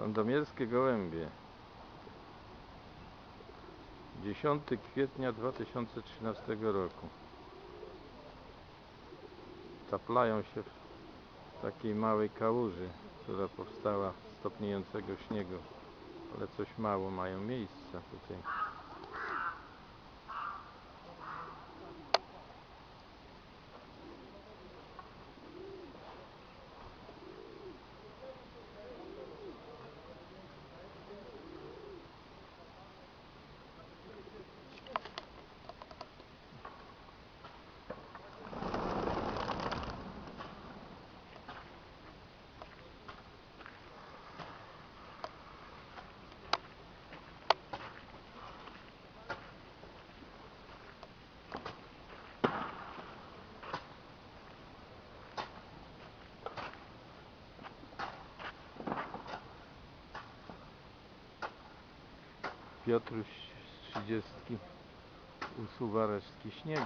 Sandomierskie gołębie. 10 kwietnia 2013 roku. Taplają się w takiej małej kałuży, która powstała z stopniejącego śniegu. Ale coś mało mają miejsca tutaj. Piotruś z 30 usuwa resztki śniegu.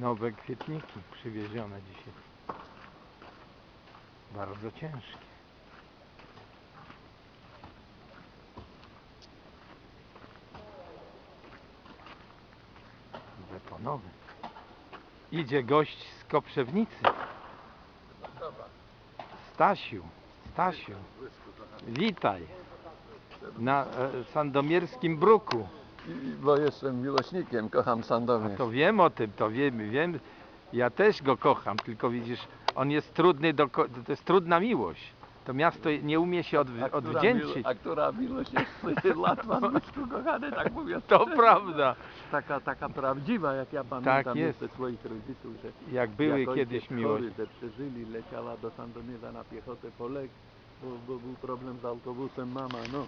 Nowe kwietniki przywiezione dzisiaj. Bardzo ciężkie. Idzie gość z Koprzewnicy. Stasiu, Stasiu, witaj na e, sandomierskim bruku. Bo jestem miłośnikiem, kocham Sandomierz. to wiem o tym, to wiem, wiem. Ja też go kocham, tylko widzisz, on jest trudny, do, ko- to jest trudna miłość. To miasto nie umie się odw- odwdzięczyć. A która miłość jest latwa blisku kochany, tak mówiąc. To szczerze. prawda. Taka, taka prawdziwa, jak ja pamiętam Tak jest. jeszcze swoich rodziców, że Jak były jak ojciec kiedyś chory, miłość. te przeżyli, leciała do Sandomierza na piechotę po lek, bo, bo był problem z autobusem mama, no.